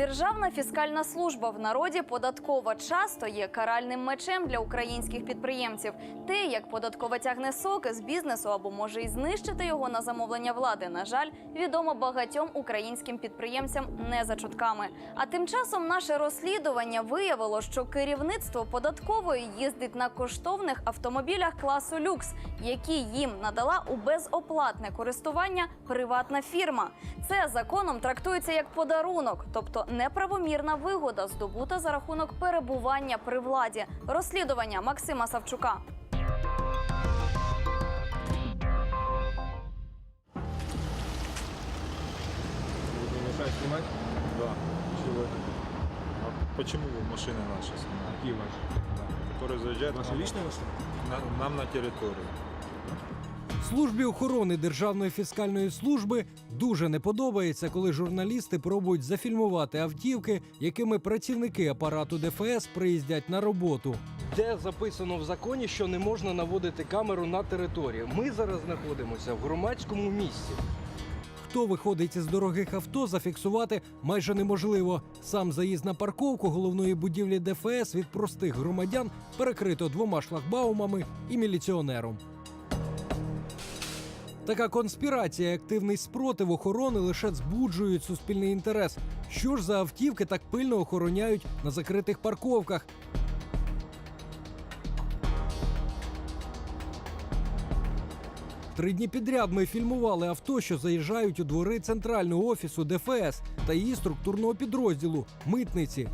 Державна фіскальна служба в народі податкова часто є каральним мечем для українських підприємців. Те, як податкова тягне соки з бізнесу або може і знищити його на замовлення влади, на жаль, відомо багатьом українським підприємцям не за чутками. А тим часом наше розслідування виявило, що керівництво податкової їздить на коштовних автомобілях класу люкс, які їм надала у безоплатне користування приватна фірма. Це законом трактується як подарунок, тобто неправомірна вигода, здобута за рахунок перебування при владі. Розслідування Максима Савчука. Буду мешать снимать? Да. Чего это? А почему вы машины наши снимаете? Какие ваши? Да. Которые заезжают Ваши нам, личные машины? на- нам на территорию. Службі охорони Державної фіскальної служби дуже не подобається, коли журналісти пробують зафільмувати автівки, якими працівники апарату ДФС приїздять на роботу. Де записано в законі, що не можна наводити камеру на територію. Ми зараз знаходимося в громадському місці. Хто виходить із дорогих авто, зафіксувати майже неможливо. Сам заїзд на парковку головної будівлі ДФС від простих громадян перекрито двома шлагбаумами і міліціонером. Така конспірація і активний спротив охорони лише збуджують суспільний інтерес. Що ж за автівки так пильно охороняють на закритих парковках? Три дні підряд ми фільмували авто, що заїжджають у двори центрального офісу ДФС та її структурного підрозділу митниці.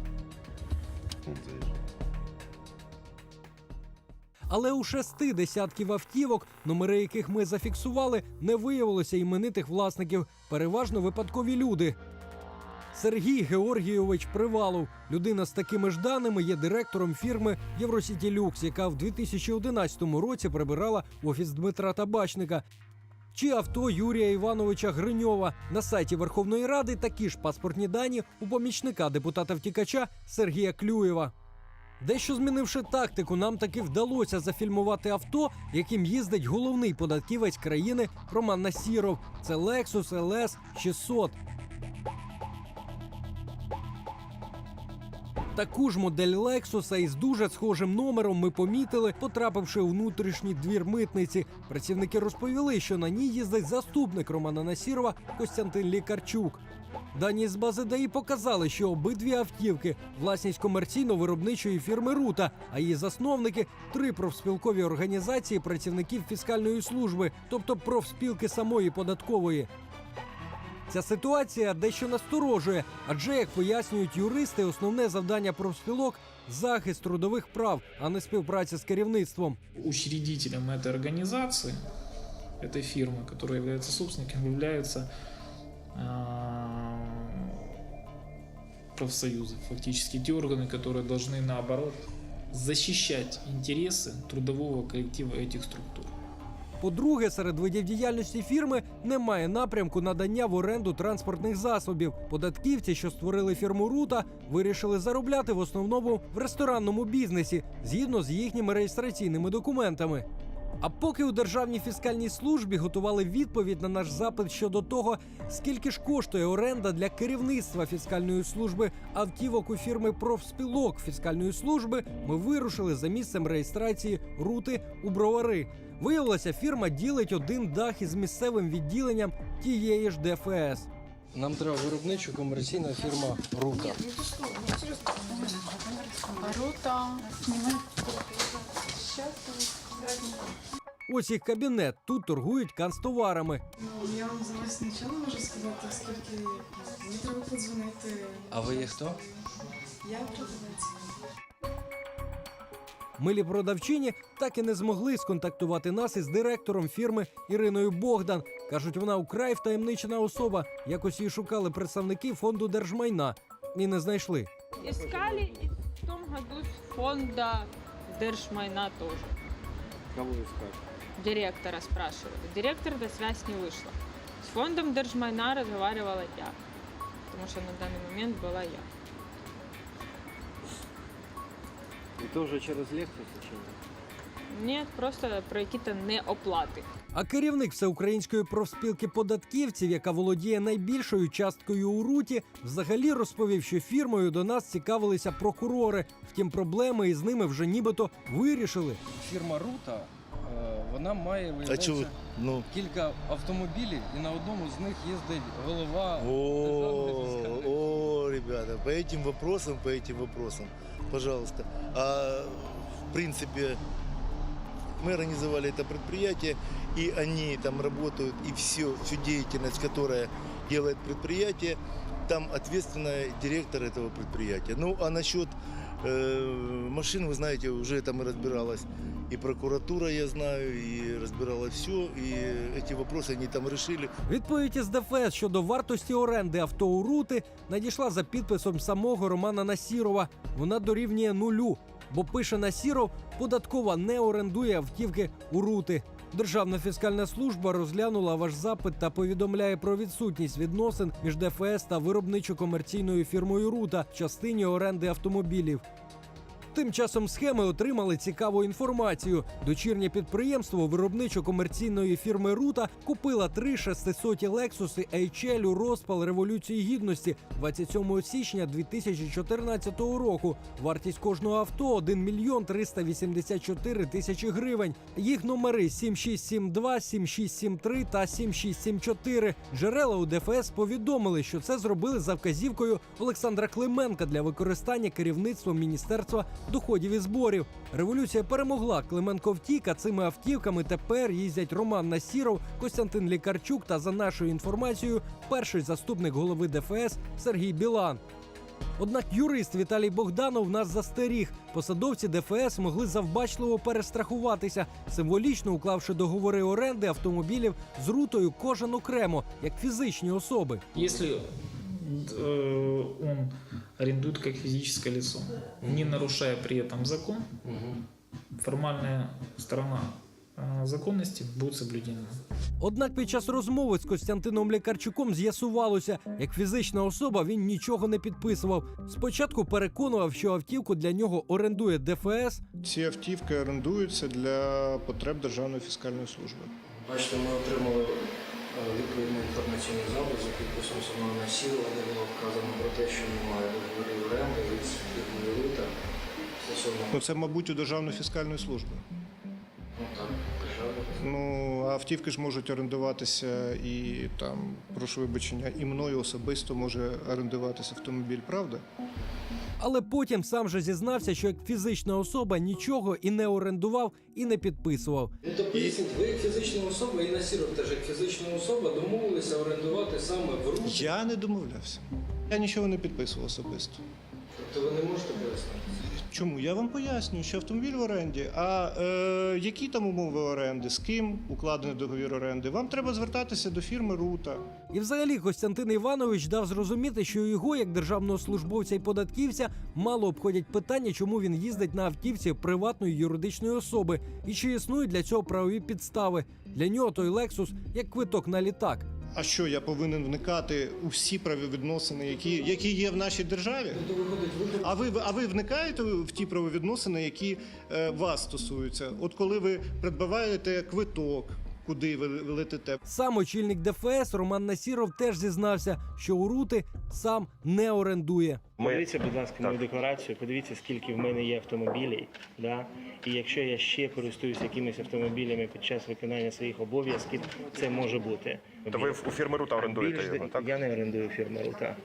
Але у шести десятків автівок, номери яких ми зафіксували, не виявилося іменитих власників, переважно випадкові люди. Сергій Георгійович Привалов, людина з такими ж даними, є директором фірми Євросіті Люкс, яка в 2011 році прибирала офіс Дмитра Табачника. Чи авто Юрія Івановича Гриньова на сайті Верховної Ради такі ж паспортні дані у помічника депутата втікача Сергія Клюєва. Дещо змінивши тактику, нам таки вдалося зафільмувати авто, яким їздить головний податківець країни Роман Насіров. Це Lexus LS 600. Таку ж модель Лексуса із дуже схожим номером ми помітили, потрапивши у внутрішній двір митниці. Працівники розповіли, що на ній їздить заступник Романа Насірова Костянтин Лікарчук. Дані з бази ДАІ показали, що обидві автівки власність комерційно-виробничої фірми Рута, а її засновники три профспілкові організації працівників фіскальної служби, тобто профспілки самої податкової. Ця ситуація дещо насторожує, адже, як пояснюють юристи, основне завдання профспілок захист трудових прав, а не співпраця з керівництвом. учредителем этой организации, этой фирмы, которая является собственником, являются а, профсоюзы, фактически те органы, которые должны наоборот защищать интересы трудового коллектива этих структур. По-друге, серед видів діяльності фірми немає напрямку надання в оренду транспортних засобів. Податківці, що створили фірму Рута, вирішили заробляти в основному в ресторанному бізнесі згідно з їхніми реєстраційними документами. А поки у Державній фіскальній службі готували відповідь на наш запит щодо того, скільки ж коштує оренда для керівництва фіскальної служби автівок у фірми профспілок фіскальної служби, ми вирушили за місцем реєстрації рути у бровари. Виявилося, фірма ділить один дах із місцевим відділенням тієї ж ДФС. Нам треба виробничо комерційна фірма Рута. Рута. Ось їх кабінет. Тут торгують канцтоварами. Ну, я вам зараз нічого не можу сказати, оскільки мені треба подзвонити. А ви є хто? Я продавець. Милі продавчині так і не змогли сконтактувати нас із директором фірми Іриною Богдан. Кажуть, вона украй втаємничена особа. Якось її шукали представники фонду держмайна і не знайшли. Искали и в том году фонда Держмайна тоже. Кого искать? Директора спрашивали. Директор на связь не вышла. С фондом Держмайна разговаривала я. Потому что на данный момент была я. І то вже через Lexus чи Ні? Просто про які-то неоплати. А керівник всеукраїнської профспілки податківців, яка володіє найбільшою часткою у руті, взагалі розповів, що фірмою до нас цікавилися прокурори. Втім, проблеми із ними вже нібито вирішили. Фірма Рута е, вона має А виявляється? Ну, кілька автомобілів, і на одному з них їздить голова о, державної фіскальної. о, ребята, по этим вопросам, по этим вопросам, пожалуйста. А, в принципе, мы организовали это предприятие, и они там работают, и все, всю деятельность, которая делает предприятие, там ответственный директор этого предприятия. Ну, а насчет э, машин, вы знаете, уже там и разбиралась и прокуратура, я знаю, и разбирала все, и эти вопросы они там решили. Відповідь із ДФС щодо вартості оренди авто у рути надійшла за підписом самого Романа Насірова. Вона дорівнює нулю, бо пише Насіров, податкова не орендує автівки у рути. Державна фіскальна служба розглянула ваш запит та повідомляє про відсутність відносин між ДФС та виробничо-комерційною фірмою Рута в частині оренди автомобілів. Тим часом схеми отримали цікаву інформацію. Дочірнє підприємство виробничо-комерційної фірми Рута купила три 600 лексуси HL у розпал революції гідності 27 січня 2014 року. Вартість кожного авто 1 мільйон 384 тисячі гривень. Їх номери 7672, 7673 та 7674. Джерела у ДФС повідомили, що це зробили за вказівкою Олександра Клименка для використання керівництвом міністерства доходів і зборів. Революція перемогла. Клименко втік, а цими автівками тепер їздять Роман Насіров, Костянтин Лікарчук та за нашою інформацією, перший заступник голови ДФС Сергій Білан. Однак юрист Віталій Богданов нас застеріг. Посадовці ДФС могли завбачливо перестрахуватися, символічно уклавши договори оренди автомобілів з рутою кожен окремо, як фізичні особи. Э, он арендует как физическое лицо, не нарушая при этом закон, формальная сторона э, законности будет соблюдена. Однак під час розмови з Костянтином Лікарчуком з'ясувалося, як фізична особа він нічого не підписував. Спочатку переконував, що автівку для нього орендує ДФС, Ці автівки орендуються для потреб Державної фіскальної служби. Бачите, ми отримали відповідний інформаційний запит за підписом Семена Сілова, де було вказано про те, що немає договорів оренди від стосовно Ну це, мабуть, у Державної фіскальної служби. ну, так, держави. Ну а автівки ж можуть орендуватися і там, прошу вибачення, і мною особисто може орендуватися автомобіль, правда? Але потім сам же зізнався, що як фізична особа нічого і не орендував, і не підписував. Ну то ви як фізична особа і Насіров теж як фізична особа домовилися орендувати саме в руки. Я не домовлявся. Я нічого не підписував особисто. Тобто ви не можете пояснити? Чому? Я вам пояснюю, що автомобіль в оренді. А е, які там умови оренди, з ким укладений договір оренди? Вам треба звертатися до фірми Рута. І взагалі Костянтин Іванович дав зрозуміти, що його, як державного службовця і податківця, мало обходять питання, чому він їздить на автівці приватної юридичної особи, і чи існують для цього правові підстави. Для нього той Лексус як квиток на літак. А що я повинен вникати у всі правовідносини, які, які є в нашій державі? А ви, а ви вникаєте в ті правовідносини, які е, вас стосуються? От коли ви придбаваєте квиток, куди ви летите, Сам очільник ДФС Роман Насіров теж зізнався, що у рути сам не орендує. Подивіться, будь ласка, мою декларацію, подивіться, скільки в мене є автомобілів. Да? І якщо я ще користуюся якимись автомобілями під час виконання своїх обов'язків, це може бути. То ви у фірми Рута орендуєте Більш- його, так? Я не орендую фірму Рута.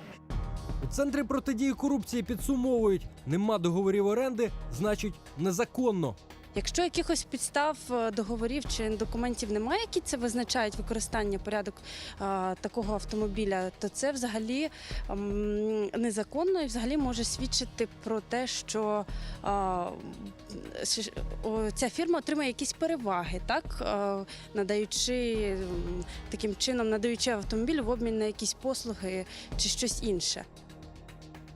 У центрі протидії корупції підсумовують: нема договорів оренди, значить незаконно. Якщо якихось підстав е, договорів чи документів немає, які це визначають використання порядок е, такого автомобіля, то це взагалі ем, незаконно і взагалі може свідчити про те, що е, ця фірма отримає якісь переваги, так надаючи таким чином, надаючи автомобіль в обмін на якісь послуги чи щось інше.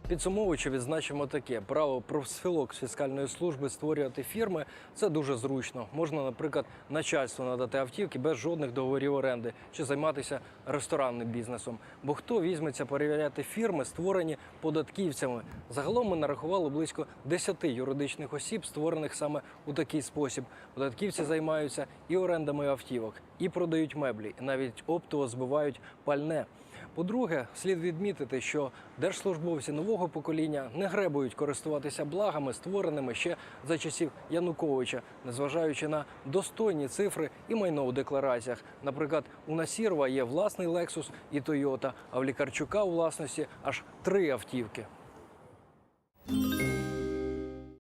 Підсумовуючи, відзначимо таке: право профспілок з фіскальної служби створювати фірми це дуже зручно. Можна, наприклад, начальству надати автівки без жодних договорів оренди чи займатися ресторанним бізнесом. Бо хто візьметься перевіряти фірми, створені податківцями? Загалом ми нарахували близько 10 юридичних осіб, створених саме у такий спосіб. Податківці займаються і орендами автівок, і продають меблі, і навіть оптово збивають пальне. По-друге, слід відмітити, що держслужбовці нового покоління не гребують користуватися благами, створеними ще за часів Януковича, незважаючи на достойні цифри і майно у деклараціях. Наприклад, у Насірова є власний Lexus і Toyota, а в Лікарчука у власності аж три автівки.